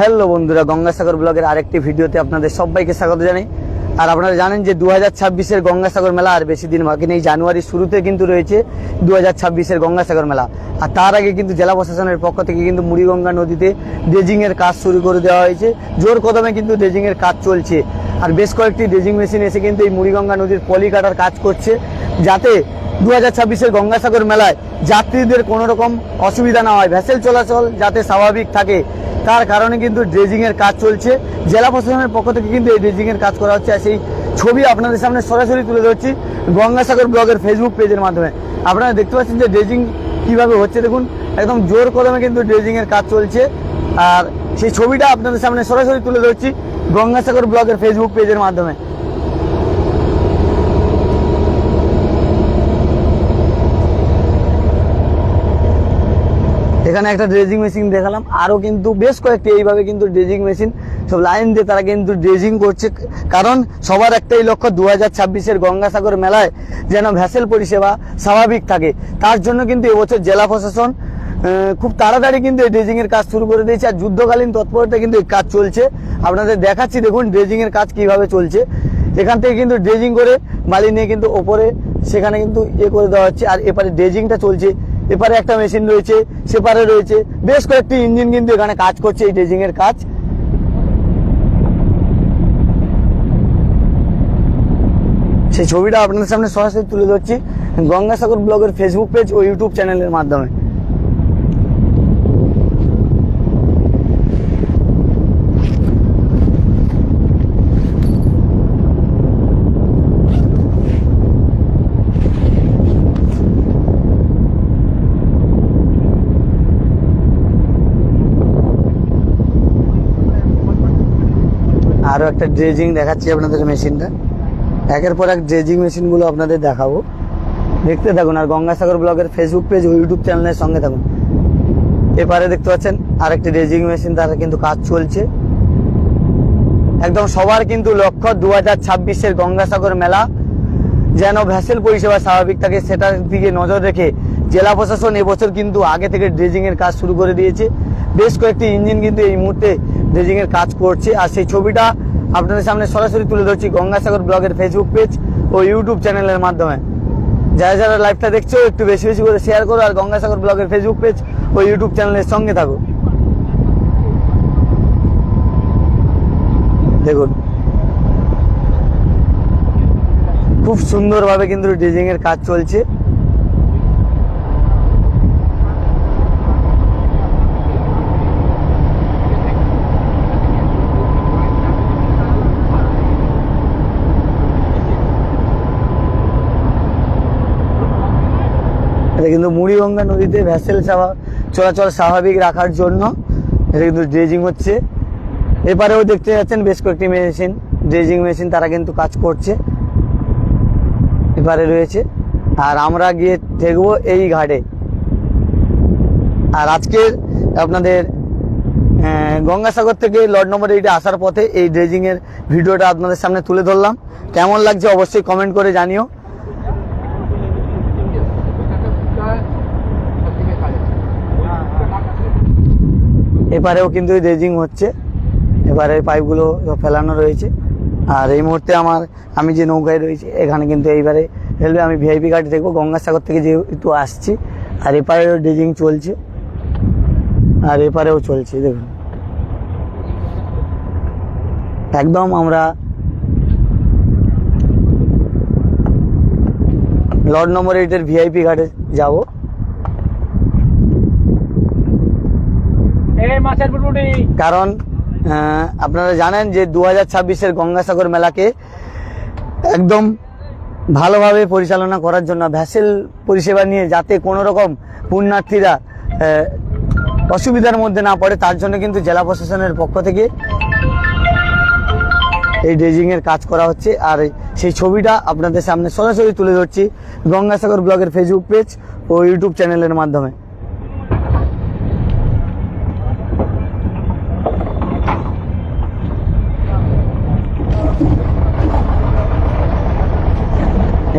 Hello বন্ধুরা, গঙ্গাসাগর ব্লগের আরেকটি ভিডিওতে আপনাদের সবাইকে স্বাগত জানাই। আর আপনারা জানেন যে দু হাজার ছাব্বিশের গঙ্গাসাগর মেলা আর বেশি দিন বাকি নেই, জানুয়ারির শুরুতে কিন্তু রয়েছে দু হাজার ছাব্বিশের গঙ্গাসাগর মেলা। আর তার আগে কিন্তু জেলা প্রশাসনের পক্ষ থেকে কিন্তু মুড়িগঙ্গা নদীতে ড্রেজিংয়ের কাজ শুরু করে দেওয়া হয়েছে। জোর কদমে কিন্তু ড্রেজিংয়ের কাজ চলছে। আর বেশ কয়েকটি ড্রেজিং মেশিন এসে কিন্তু এই মুড়িগঙ্গা নদীর পলি কাটার কাজ করছে। যাতে দু হাজার ছাব্বিশের গঙ্গাসাগর মেলায় যাত্রীদের কোনো রকম অসুবিধা না হয়, ভ্যাসেল চলাচল যাতে স্বাভাবিক থাকে। তার কারণে কিন্তু ড্রেজিংয়ের কাজ চলছে। জেলা প্রশাসনের পক্ষ থেকে কিন্তু এই ড্রেজিংয়ের কাজ করা হচ্ছে। আর সেই ছবি আপনাদের সামনে সরাসরি তুলে ধরছি গঙ্গাসাগর ব্লগের ফেসবুক পেজের মাধ্যমে। আপনারা দেখতে পাচ্ছেন যে ড্রেজিং কীভাবে হচ্ছে দেখুন, একদম জোর কদমে কিন্তু ড্রেজিংয়ের কাজ চলছে। আর সেই ছবিটা আপনাদের সামনে সরাসরি তুলে ধরছি গঙ্গাসাগর ব্লগের ফেসবুক পেজের মাধ্যমে। এখানে একটা ড্রেজিং মেশিন দেখালাম। আরও কিন্তু বেশ কয়েকটি এইভাবে কিন্তু ড্রেজিং মেশিন সব লাইন দিয়ে তারা কিন্তু ড্রেজিং করছে। কারণ সবার একটাই লক্ষ্য দু হাজার ছাব্বিশের গঙ্গাসাগর মেলায় যেন ভ্যাসেল পরিষেবা স্বাভাবিক থাকে। তার জন্য কিন্তু এবছর জেলা প্রশাসন খুব তাড়াতাড়ি কিন্তু এই ড্রেজিংয়ের কাজ শুরু করে দিয়েছে। আর যুদ্ধকালীন তৎপরতা কিন্তু এই কাজ চলছে। আপনাদের দেখাচ্ছি দেখুন ড্রেজিংয়ের কাজ কীভাবে চলছে। এখান থেকে কিন্তু ড্রেজিং করে বালি নিয়ে কিন্তু ওপরে সেখানে কিন্তু ইয়ে করে দেওয়া হচ্ছে। আর এপারে ড্রেজিংটা চলছে। এপারে একটা মেশিন রয়েছে, সেপারে রয়েছে। বেশ কয়েকটি ইঞ্জিন কিন্তু এখানে কাজ করছে, এই ড্রেজিং এর কাজ। সেই ছবিটা আপনাদের সামনে সরাসরি তুলে ধরছি। গঙ্গাসাগর ব্লগের ফেসবুক পেজ ও ইউটিউব চ্যানেলের মাধ্যমে। আরও একটা ড্রেজিং দেখাচ্ছি আপনাদের মেশিনটা। একের পর এক ড্রেজিং মেশিনগুলো আপনাদের দেখাবো। দেখতে থাকুন, আর গঙ্গাসাগর ব্লগের ফেসবুক পেজ ও ইউটিউব চ্যানেলের সঙ্গে থাকুন। এপারে দেখতে পাচ্ছেন, আরেকটি ড্রেজিং মেশিন তার কিন্তু কাজ চলছে। একদম সবার কিন্তু লক্ষ্য দু হাজার ছাব্বিশের গঙ্গাসাগর মেলা। যেন ভ্যাসেল পরিষেবা স্বাভাবিক থাকে, সেটার দিকে নজর রেখে জেলা প্রশাসন এবছর কিন্তু আগে থেকে ড্রেজিং এর কাজ শুরু করে দিয়েছে। বেশ কয়েকটি ইঞ্জিন কিন্তু এই মুহূর্তে ড্রেজিং এর কাজ করছে। আর সেই ছবিটা আপনাদের সামনে সরাসরি তুলে ধরছি গঙ্গাসাগর ব্লগের ফেসবুক পেজ ও ইউটিউব চ্যানেলের মাধ্যমে। যারা যারা লাইভটা দেখছ, একটু বেশি বেশি করে শেয়ার করো আর গঙ্গাসাগর ব্লগের ফেসবুক পেজ ও ইউটিউব চ্যানেলের সঙ্গে থাকো। দেখুন। খুব সুন্দরভাবে কিন্তু ড্রেজিং এর কাজ চলছে। কিন্তু মুড়িগঙ্গা নদীতে ভ্যাসেল চলাচল স্বাভাবিক রাখার জন্য এটা কিন্তু ড্রেজিং হচ্ছে। এপারেও দেখতে যাচ্ছেন বেশ কয়েকটি মেশিন ড্রেজিং মেশিন তারা কিন্তু কাজ করছে। এপারে রয়েছে। আর আমরা গিয়ে দেখব এই ঘাটে। আর আজকের আপনাদের গঙ্গাসাগর থেকে লর্ড নম্বর এইটে আসার পথে এই ড্রেজিংয়ের ভিডিওটা আপনাদের সামনে তুলে ধরলাম। কেমন লাগছে অবশ্যই কমেন্ট করে জানিও। এপারেও কিন্তু ড্রেজিং হচ্ছে। এবারে পাইপগুলো ফেলানো রয়েছে। আর এই মুহূর্তে আমার, আমি যে নৌকায় রয়েছি, এখানে কিন্তু এইবারে রেলওয়ে আমি ভিআইপি গাড়ি দেখব, গঙ্গাসাগর থেকে যে একটু আসছি। আর এপারেও ড্রেজিং চলছে। আর এপারেও চলছে, দেখুন। একদম আমরা লর্ড নম্বর এইটের ভিআইপি ঘাটে যাব। কারণ আপনারা জানেন যে দু হাজার ছাব্বিশের গঙ্গাসাগর মেলাকে একদম ভালোভাবে পরিচালনা করার জন্য, ভ্যাসেল পরিষেবা নিয়ে যাতে কোনো রকম পুণ্যার্থীরা অসুবিধার মধ্যে না পড়ে, তার জন্য কিন্তু জেলা প্রশাসনের পক্ষ থেকে এই ড্রেজিং এর কাজ করা হচ্ছে। আর সেই ছবিটা আপনাদের সামনে সরাসরি তুলে ধরছি গঙ্গাসাগর ব্লগের ফেসবুক পেজ ও ইউটিউব চ্যানেলের মাধ্যমে।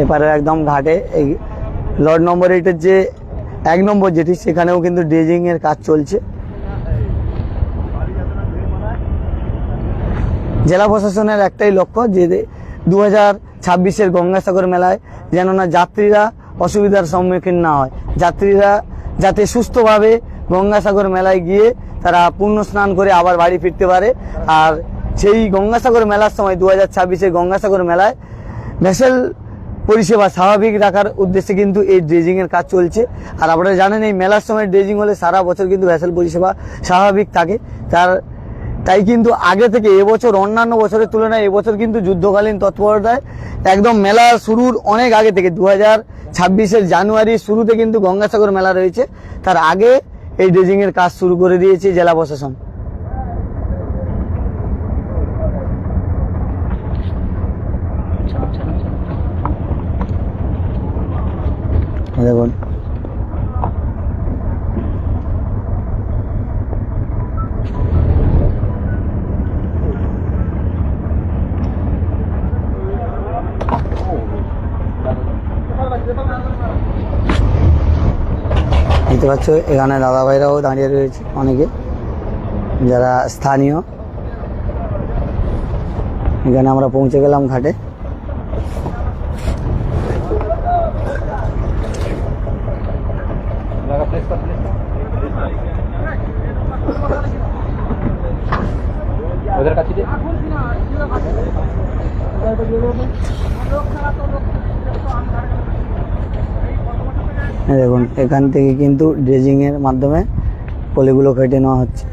এপারে একদম ঘাটে। এই লর্ড নম্বর এইটের যে এক নম্বর যেটি সেখানেও কিন্তু ড্রেজিং এর কাজ চলছে। জেলা প্রশাসনের একটাই লক্ষ্য যে দু হাজার ছাব্বিশের গঙ্গাসাগর মেলায় যেন না যাত্রীরা অসুবিধার সম্মুখীন না হয়। যাত্রীরা যাতে সুস্থভাবে গঙ্গাসাগর মেলায় গিয়ে তারা পূর্ণ স্নান করে আবার বাড়ি ফিরতে পারে। আর সেই গঙ্গাসাগর মেলার সময় দু হাজার ছাব্বিশের গঙ্গাসাগর মেলায় ভেসেল পরিষেবা স্বাভাবিক রাখার উদ্দেশ্যে কিন্তু এই ড্রেজিংয়ের কাজ চলছে। আর আপনারা জানেন, এই মেলার সময় ড্রেজিং হলে সারা বছর কিন্তু ভেসেল পরিষেবা স্বাভাবিক থাকে। তার, তাই কিন্তু আগে থেকে এবছর, অন্যান্য বছরের তুলনায় এবছর কিন্তু যুদ্ধকালীন তৎপরতায় একদম মেলা শুরুর অনেক আগে থেকে দু হাজার ছাব্বিশের জানুয়ারির শুরুতে কিন্তু গঙ্গাসাগর মেলা রয়েছে। তার আগে এই ড্রেজিংয়ের কাজ শুরু করে দিয়েছে জেলা প্রশাসন। দেখুন। দেখতে পাচ্ছ, এখানে দাদা ভাইরাও দাঁড়িয়ে রয়েছে অনেকে, যারা স্থানীয়। এখানে আমরা পৌঁছে গেলাম ঘাটে। দেখুন এখান থেকে কিন্তু ড্রেজিং এর মাধ্যমে পলিগুলো কেটে নেওয়া হচ্ছে।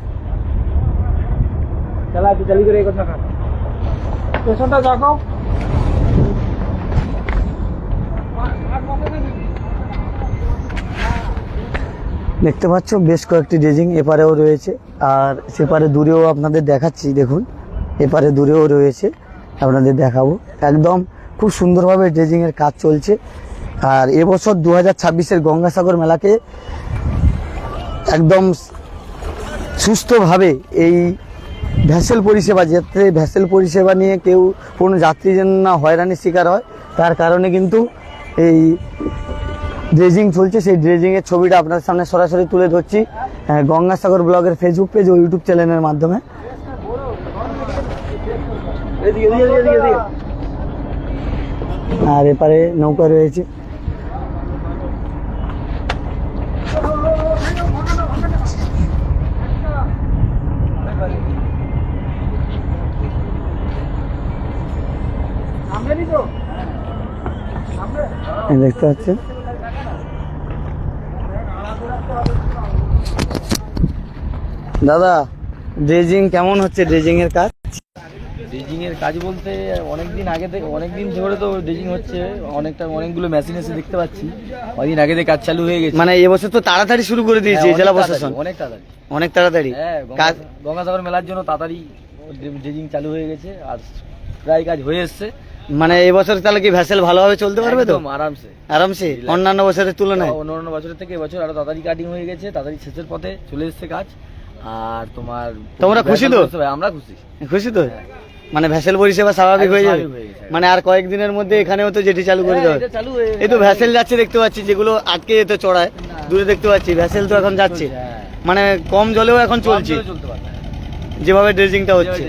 দেখতে পাচ্ছ বেশ কয়েকটি ড্রেজিং এপারেও রয়েছে। আর সেপারে দূরেও আপনাদের দেখাচ্ছি দেখুন এপারে দূরেও রয়েছে। আপনাদের দেখাবো। একদম খুব সুন্দরভাবে ড্রেজিংয়ের কাজ চলছে। আর এবছর দু হাজার ছাব্বিশের গঙ্গাসাগর মেলাকে একদম সুস্থভাবে এই ভ্যাসেল পরিষেবা, যাতে ভ্যাসেল পরিষেবা নিয়ে কেউ কোনো যাত্রী যেন না হয়রানির শিকার হয়, তার কারণে কিন্তু এই ড্রেজিং চলছে। সেই ড্রেজিংয়ের ছবিটা আপনার সামনে সরাসরি তুলে ধরছি গঙ্গাসাগর ব্লগের ফেসবুক পেজ ও ইউটিউব চ্যানেলের মাধ্যমে। আর এপারে নৌকা রয়েছে সামনে তো এই দেখতে পাচ্ছেন? দাদা ড্রেজিং কেমন হচ্ছে? ড্রেজিং এর কাজ? ড্রেজিং এর কাজ বলতে অনেক দিন আগে থেকে অনেক দিন ধরে তো ড্রেজিং হচ্ছে। অনেকটা অনেকগুলো মেশিন এসে দেখতে পাচ্ছি। কদিন আগে থেকে কাজ চালু হয়ে গেছে। মানে এবছর তো তাড়াতাড়ি শুরু করে দিয়েছে হ্যাঁ, জেলা প্রশাসন। অনেক তাড়াতাড়ি। অনেক তাড়াতাড়ি। হ্যাঁ কাজ গঙ্গাসাগর মেলার জন্য তাড়াতাড়ি ড্রেজিং চালু হয়ে গেছে। আর প্রায় কাজ হয়ে এসছে। মানে এবছর তাহলে কি ভ্যাসেল ভালোভাবে চলতে পারবে তো? আরামসে। আরামসে? অন্যান্য বছরের তুলনায়? অন্য অন্য বছরের থেকে এবছর আরও তাড়াতাড়ি কাটিং হয়ে গেছে তাড়াতাড়ি শেষের পথে চলে এসছে কাজ। আর তোমার তোমরা খুশি তো? আমরা খুশি। খুশি তো? মানে ভ্যাসেল পরিষেবা স্বাভাবিক হয়ে যাবে? হয়ে। মানে আর কয়েকদিনের মধ্যে এখানেও তো যেটি চালু করে হ্যাঁ, দেবে হয়ে এই তো ভ্যাসেল যাচ্ছে দেখতে পাচ্ছি যেগুলো আটকে যেত চড়ায়। দূরে দেখতে পাচ্ছি ভ্যাসেল তো এখন যাচ্ছে। হ্যাঁ। মানে কম জলেও এখন চলছে। যেভাবে ড্রেজিংটা হচ্ছে।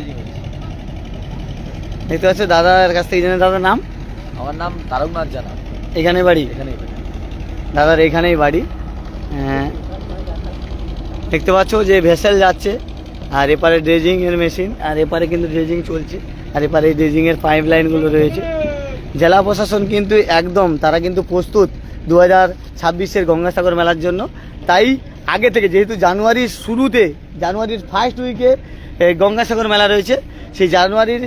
দেখতে পাচ্ছ দাদার কাছ থেকে জেনে দাদার নাম? আমার নাম তারকনাথ জানা। এখানে বাড়ি? এখানে দাদার এখানেই বাড়ি। হ্যাঁ। দেখতে পাচ্ছ যে ভেসেল যাচ্ছে আর এপারে ড্রেজিং এর মেশিন আর এপারে কিন্তু ড্রেজিং চলছে আর এপারে ড্রেজিং এর পাইপ লাইনগুলো রয়েছে। জেলা প্রশাসন কিন্তু একদম তারা কিন্তু প্রস্তুত দু হাজার ছাব্বিশের গঙ্গাসাগর মেলার জন্য। তাই আগে থেকে যেহেতু জানুয়ারির শুরুতে জানুয়ারির ফার্স্ট উইকে গঙ্গাসাগর মেলা রয়েছে সেই জানুয়ারির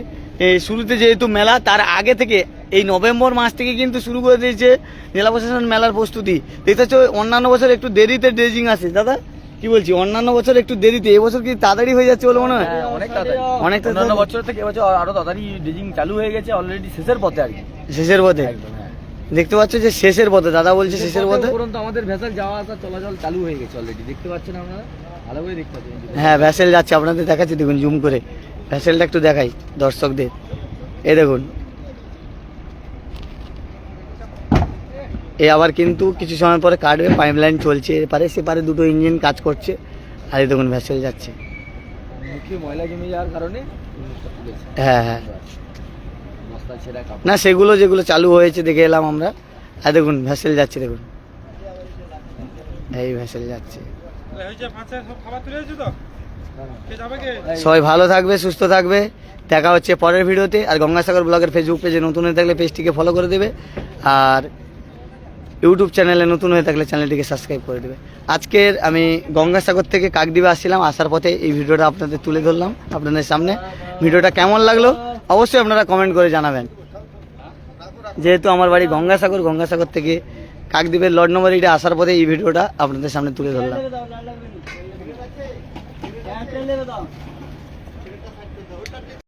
শুরুতে যেহেতু মেলা তার আগে থেকে এই নভেম্বর মাস থেকে কিন্তু শুরু করে দিয়েছে জেলা প্রশাসন মেলার প্রস্তুতি। দেখতে পাচ্ছ অন্যান্য বছর একটু দেরিতে ড্রেজিং আসে দাদা কি বলছি? অন্যান্য বছর একটু দেরিতে এবছর কি তাড়াতাড়ি হয়ে যাচ্ছে বলে মনে হয়? হ্যাঁ, অনেক তাড়াতাড়ি। অনেক। অন্যান্য বছর থেকে এবছর আরও তাড়াতাড়ি ড্রেজিং চালু হয়ে গেছে অলরেডি শেষের পথে আর কি। শেষের পথে? একদম হ্যাঁ। দেখতে পাচ্ছ যে শেষের পথে দাদা বলছে শেষের পথে উপরন্ত আমাদের ভেসেল যাওয়া আসা চলাচল চালু হয়ে গেছে অলরেডি দেখতে পাচ্ছেন আপনারা? ভালো করে দেখতে পাচ্ছেন। হ্যাঁ ভ্যাসেল যাচ্ছে আপনাদের দেখাচ্ছি দেখুন জুম করে। ভ্যাসেলটা একটু দেখাই দর্শকদের। এ দেখুন। এ আবার কিন্তু কিছু সময় পরে কাটবে পাইপ লাইন চলছে। এপারে সেপারে দুটো ইঞ্জিন কাজ করছে। আর এই দেখুন ভ্যাসেল যাচ্ছে। ময়লা জমে যাওয়ার কারণে হ্যাঁ হ্যাঁ। না সেগুলো যেগুলো চালু হয়েছে দেখে এলাম আমরা। আর দেখুন ভ্যাসেল যাচ্ছে দেখুন। এই ভ্যাসেল যাচ্ছে। সবাই ভালো থাকবে, সুস্থ থাকবে। দেখা হচ্ছে পরের ভিডিওতে। আর গঙ্গাসাগর ব্লগের ফেসবুক পেজে নতুন হয়ে থাকলে পেজটিকে ফলো করে দেবে। আর ইউটিউব চ্যানেলে নতুন হয়ে থাকলে চ্যানেলটিকে সাবস্ক্রাইব করে দেবে। আজকের আমি গঙ্গাসাগর থেকে কাকদ্বীপে আসছিলাম। আসার পথে এই ভিডিওটা আপনাদের তুলে ধরলাম আপনাদের সামনে। ভিডিওটা কেমন লাগল? অবশ্যই আপনারা কমেন্ট করে জানাবেন। যেহেতু আমার বাড়ি গঙ্গাসাগর গঙ্গাসাগর থেকে কাকদ্বীপের লর্ড নম্বর এইটা আসার পথে এই ভিডিওটা আপনাদের সামনে তুলে ধরলাম। লেবে দাও।